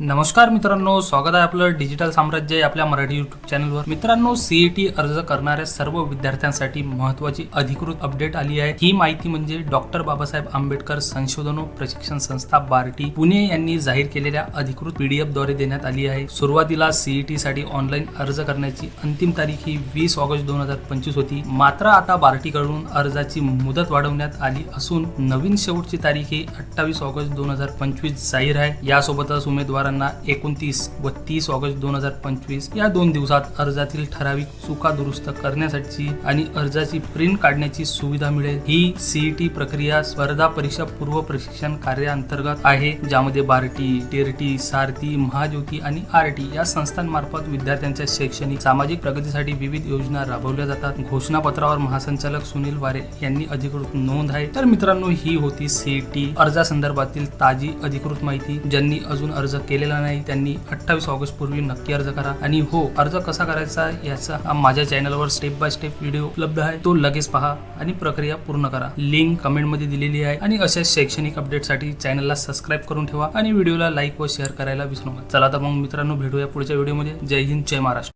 नमस्कार मित्रांनो स्वागत आहे आपलं डिजिटल साम्राज्य आपल्या मराठी युट्यूब चॅनलवर मित्रांनो सीईटी अर्ज करणाऱ्या सर्व विद्यार्थ्यांसाठी महत्वाची अधिकृत अपडेट आली आहे. ही माहिती म्हणजे डॉक्टर बाबासाहेब आंबेडकर संशोधन व प्रशिक्षण संस्था बार्टी पुणे यांनी जाहीर केलेल्या अधिकृत पीडीएफद्वारे देण्यात आली आहे. सुरुवातीला सीईटी साठी ऑनलाईन अर्ज करण्याची अंतिम तारीख ही वीस ऑगस्ट दोन हजार पंचवीस होती. मात्र आता बार्टीकडून अर्जाची मुदत वाढवण्यात आली असून नवीन शेवटची तारीख ही अठ्ठावीस ऑगस्ट दोन हजार पंचवीस जाहीर आहे. यासोबतच उमेदवार उमेदवारांना एकोणतीस व तीस ऑगस्ट दोन हजार पंचवीस या दोन दिवसात अर्जातील ठराविक चुका दुरुस्त करण्यासाठी आणि अर्जाची प्रिंट काढण्याची सुविधा मिळेल. ही सीईटी प्रक्रिया स्पर्धा परीक्षा पूर्व प्रशिक्षण कार्याअंतर्गत आहे ज्यामध्ये बार्टी टेरटी सारथी महाज्योती आणि आरटी या संस्थांमार्फत विद्यार्थ्यांच्या शैक्षणिक सामाजिक प्रगतीसाठी विविध योजना राबवल्या जातात. घोषणापत्रावर महासंचालक सुनील वारे यांनी अधिकृत नोंद आहे. तर मित्रांनो ही होती सीईटी अर्जासंदर्भातील ताजी अधिकृत माहिती. ज्यांनी अजून अर्ज केलेला नाही. त्यांनी अठ्ठावीस ऑगस्ट पूर्वी नक्की अर्ज करा. आणि हो अर्ज कसा करायचा याचा माझ्या चॅनलवर स्टेप बाय स्टेप व्हिडिओ उपलब्ध आहे. तो लगेच पहा आणि प्रक्रिया पूर्ण करा. लिंक कमेंटमध्ये दिलेली आहे. आणि अशा शैक्षणिक अपडेटसाठी चॅनलला सबस्क्राईब करून ठेवा आणि व्हिडिओला लाईक व शेअर करायला विसरू नका. चला तर मग मित्रांनो भेटूया पुढच्या व्हिडिओमध्ये. जय हिंद जय महाराष्ट्र.